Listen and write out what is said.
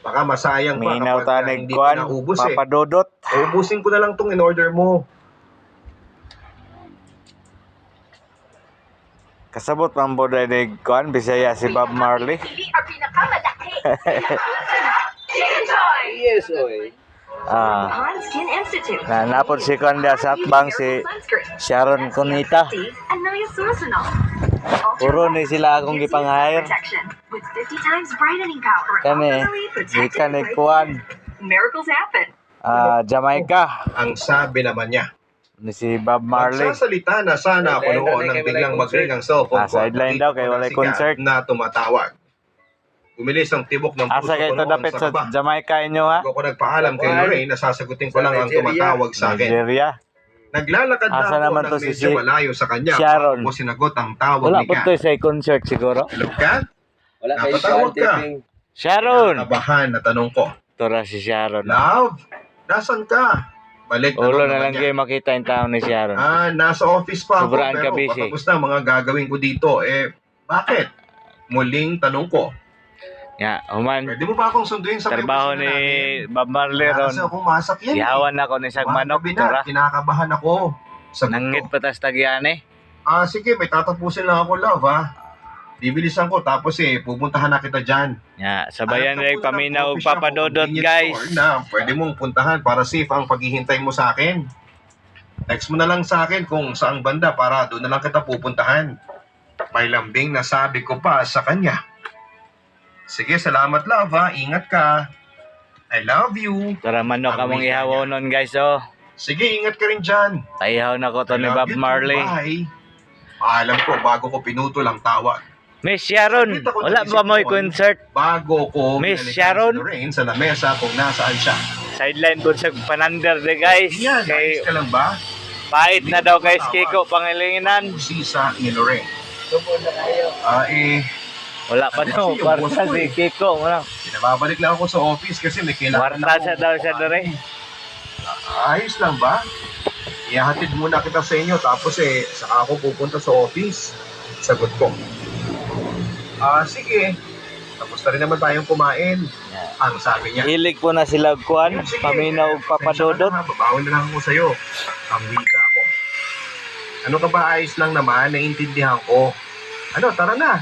Baka masayang pa Minaw kapag ta ah, ni hindi Kwan, pa naubos eh. papadodot. Ubusin ko na lang tong in-order mo. Kasabot man po Kwan, Bisaya si Bob Marley. Yes, oy. Ah, Han Skin Institute. na napod si dia sa atbang si Sharon Cunita. Puro ni sila akong gipang-hire. Protection with 50 times brightening power. Kani, gikan ni Kwan, Miracles happen. ah, Jamaica. Ang sabi naman niya. Ni si Bob Marley. Magsasalita na sana ako Sideline noon nang biglang mag-ring ang cellphone Ah, sideline Nakita daw, kay ko walay concert. Na tumatawag. Bumilis ang tibok ng puso Asa ko to noon dapit sa kaba. Jamaica inyo ha? Bago ko nagpaalam kay Lorraine na sasagutin ko lang ang tumatawag sa akin. Nigeria. Naglalakad na Asa ako naman ng to si medyo si- malayo sa kanya. Sharon. Ako sinagot ang tawag Wala ni po Kat. to sa concert siguro. Hello, Kat? Wala kayo Napatawag ka. taping. Sharon! Kabahan na tanong ko. Tora si Sharon. Love, nasan ka? Balik Ulo tanong na lang naman kayo niya. makita yung tao ni Sharon. Ah, nasa office pa ako Sobrang pero ka busy. patapos na ang mga gagawin ko dito. Eh, bakit? Muling tanong ko. Ya, human. Pwede mo ba akong sunduin sa Trabaho ni? Bob Marley ron. kasi akong masak yan. eh. Ihawan ako ni Sag Manok. na, kinakabahan ako. Sagot Nangit ko. patas tagyan eh. Ah, sige, may tatapusin lang ako, love, ha? Bibilisan ko, tapos eh, pupuntahan na kita dyan. Ya, sabayan rin po na paminaw shop o papadodot guys. Na pwede mong puntahan para safe ang paghihintay mo sa akin. Text mo na lang sa akin kung saang banda para doon na lang kita pupuntahan. May lambing na sabi ko pa sa kanya. Sige, salamat love ha. Ingat ka. I love you. Tora manok among wika ihawaw nun guys oh. Sige, ingat ka rin dyan. Paihaw na ko to I ni love Bob you too. Marley. Bye. Paalam ko bago ko pinutol ang tawag. Miss Sharon, Nakita ko wala ba mo ko, concert? Bago ko Miss binalikan Sharon? si Lorraine sa lamesa kung nasaan siya. Sideline po sa panander de guys. Yan, Kay ayos ka lang ba? pait na daw guys Kiko pangilinginan. Sisa ni Lorraine. Ah, eh, Wala pa daw Kasi kwarta ko si eh. Kiko. Wala. pinababalik lang ako sa office kasi may kailangan Kwarta siya daw siya dere. Ayos lang ba? Ihahatid muna kita sa inyo tapos eh, saka ako pupunta sa office. Sagot ko. Ah, sige. Tapos na rin naman tayong kumain. Ang sabi niya. Hilig po na sila kuan, Sige, paminaw ug papadodot. pasensya ka na, Babawal na lang ako sa'yo. Ang wika ko. Ano ka ba ayos lang naman, naiintindihan ko. Ano, tara na.